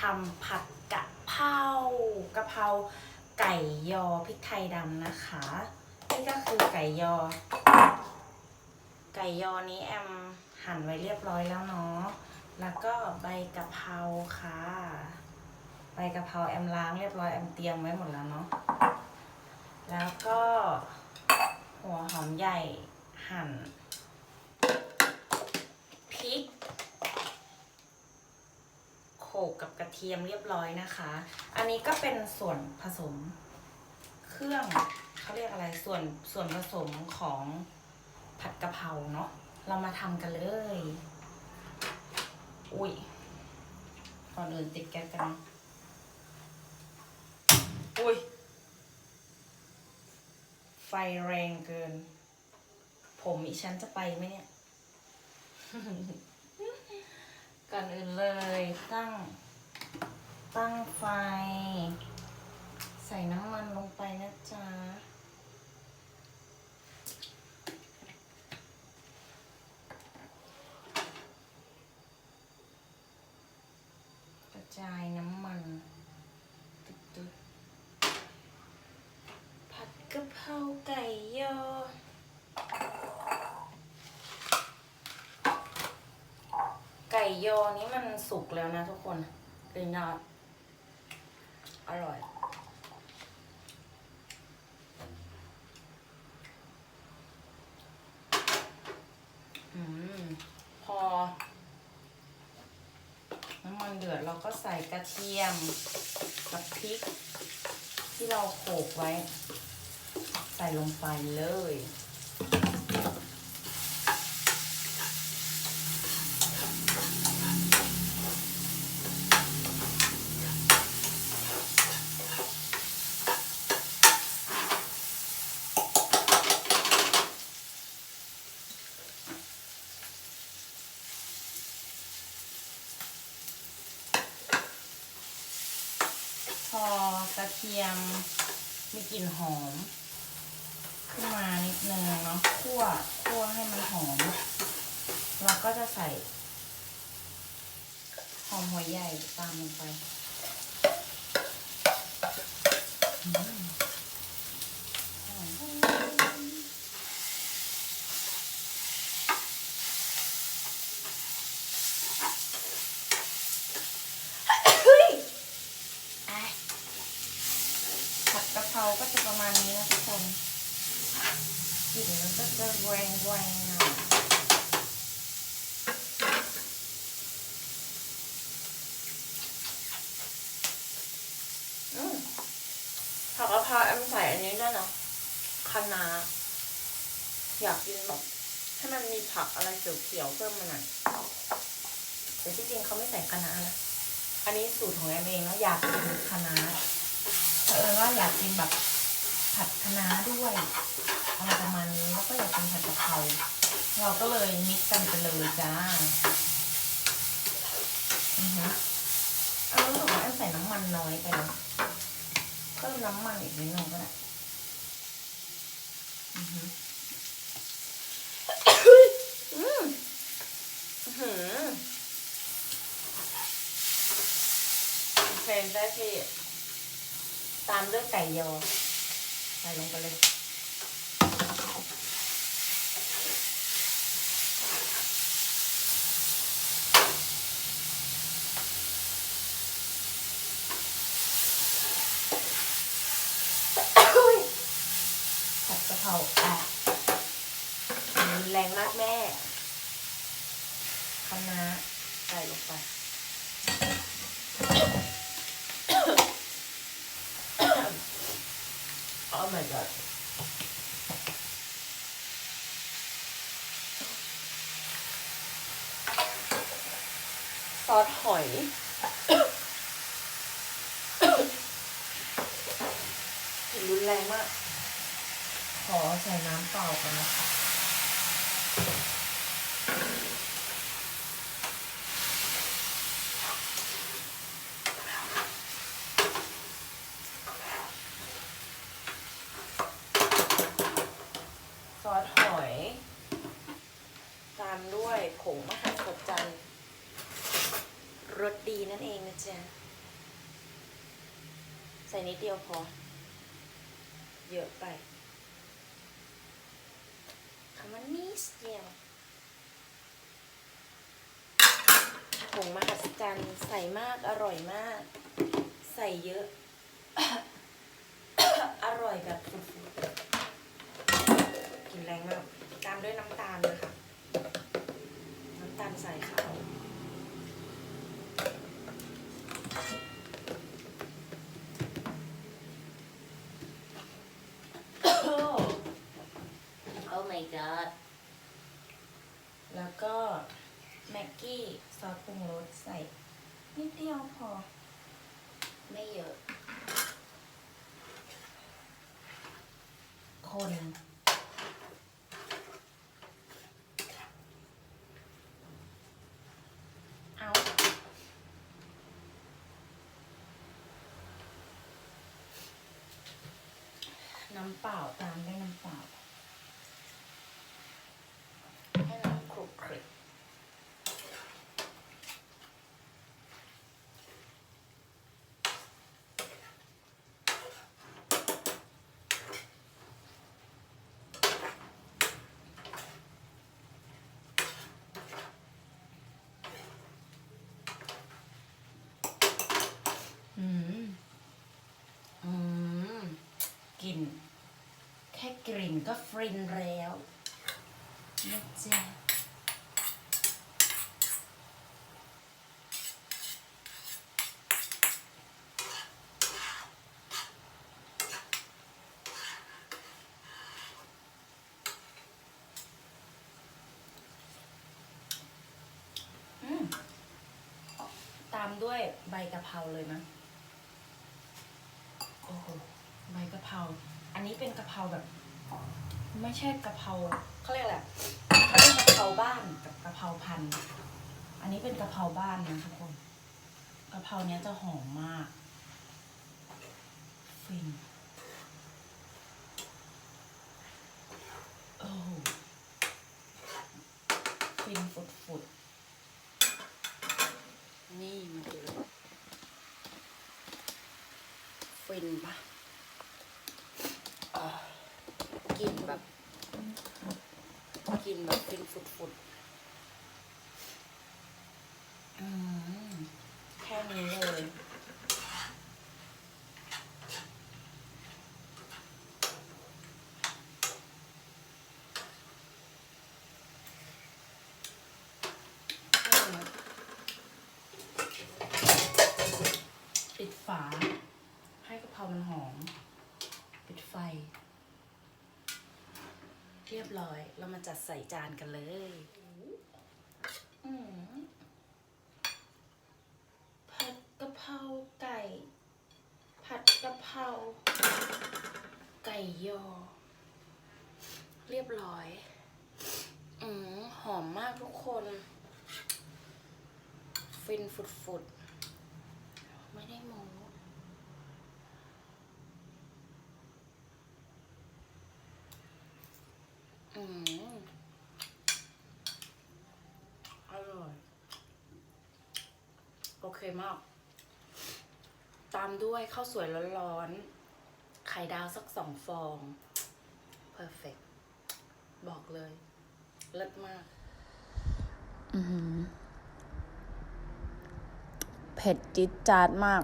ทำผัดกะเพรากะเพราไก่ยอพริกไทยดำนะคะ นี่ก็คือไก่ยอ ไก่ยอนี้แอมหั่นไว้เรียบร้อยแล้วเนาะ แล้วก็ใบกะเพราค่ะ ใบกะเพราแอมล้างเรียบร้อยแอมเตรียมไว้หมดแล้วเนาะ แล้วก็หัวหอมใหญ่หั่นพริก กกับกระเทียมเรียบร้อยนะคะ อันนี้ก็เป็นส่วนผสมเครื่องเขาเรียกอะไรส่วนส่วนผสมของผัดกะเพราเนาะเรามาทำกันเลย อุ้ยก่อนอื่นติดแก๊สกันอุ้ยไฟแรงเกิน ผมอีฉันจะไปไหมเนี่ย ก่อนอื่นเลยตั้ง ตั้งไฟ ใส่น้ำมันลงไปนะจ๊ะกระจายน้ำมันตึ๊ดๆผัดกะเพราไก่ยอ ไก่ ยอนี้มันสุกแล้วนะทุกคนเลยนะอร่อย อืม พอ น้ำมันเดือดเราก็ใส่กระเทียมกับพริก ที่เราโขลกไว้ ใส่ลงไปเลย พอกระเทียมมีกลิ่นหอม ขึ้นมานิดนึงเนาะคั่วคั่วให้มันหอม เราก็จะใส่ หอมหัวใหญ่ตามลงไป อืมหอมเฮ้ยอะผัด ราก็จะประมาณนี้นะทุกคนกลิ่นมันก็จะแรงแรงๆหน่อยอืมผัดกะเพราแอมใส่อันนี้ด้วยเนาะคะน้าอยากกินแบบให้มันมีผักอะไรเขียวๆเพิ่มมาหน่อยแต่ที่จริงเขาไม่ใส่คะน้านะ อันนี้สูตรของแอมเองแล้วอยากกินคะน้า เผอิญว่าอยากกินแบบผัดคะน้าด้วยอะไรประมาณนี้แล้วก็อยากกินผัดกะเพราเราก็เลยมิกกันไปเลยจ้าอือฮึอันนี้รู้สึกว่าแอมใส่น้ำมันน้อยไปนะเพิ่มน้ำมันอีกนิดนึงก็ได้อือฮึอืมอื้อหือเพลงได้ที่ ตามด้วยไก่ยอใส่ลงไปเลย ผัดกะเพราอะรุนแรงมากแม่คะน้าใส่ลงไป Oh my god. ซ อสหอยกลิ่นรุนแรงมาก ขอใส่น้ำเปล่าก่อนนะคะ ซอสหอย ตามด้วยผงมหัศจรรย์รสดี นั่นเองนะจ๊ะ ใส่นิดเดียวพอ เยอะไปคำว่านิดเดียวผงมหัศจรรย์ใส่มากอร่อยมาก ใส่เยอะ อร่อยแบบกินแรงมาก ตามด้วยน้ำตาลนะคะ อ้ my god แล้วก็แม็กกี้ซอสปรุงรสใส่นิดเดียวพอ ไม่เยอะ คน เอา น้ำเปล่าตามด้วยน้ำเปล่า ให้น้ำคลุกคลิกอืม อืม กลิ่น แค่กลิ่นก็ฟรินแล้วนะจ๊ะตามด้วยใบกะเพราเลยมนะ โอ้โหใบกะ เพรา อันนี้เป็นกะเพราแบบ ไม่ใช่กะเพราเขาเรียกอะไรเขาเรียกกะเพราบ้านกับกะเพราพันธุ์อันนี้เป็นกะเพราบ้านนะทุกคนกะเพราเนี้ยจะหอมมากฟินโอ้ฟินฝุดๆนี่มาดูฟินปะ่ะ กลินแบบกลินแบบฟินฝุดๆอืมแค่นี้เลยปิดฝาให้กะเพรามันหอม ไฟ เรียบร้อย เรามาจัดใส่จานกันเลยผัดกะเพราไก่ ผัดกะเพราไก่ยอ เรียบร้อย อืมหอมมากทุกคน ฟินฟุดๆ ไม่ได้โม้ อืมอร่อย โอเคมาก ตามด้วยข้าวสวยร้อนๆ ไข่ดาวสักสองฟอง perfect บอกเลย เลิศมาก อือหือเผ็ดจิ๊ดจาดมาก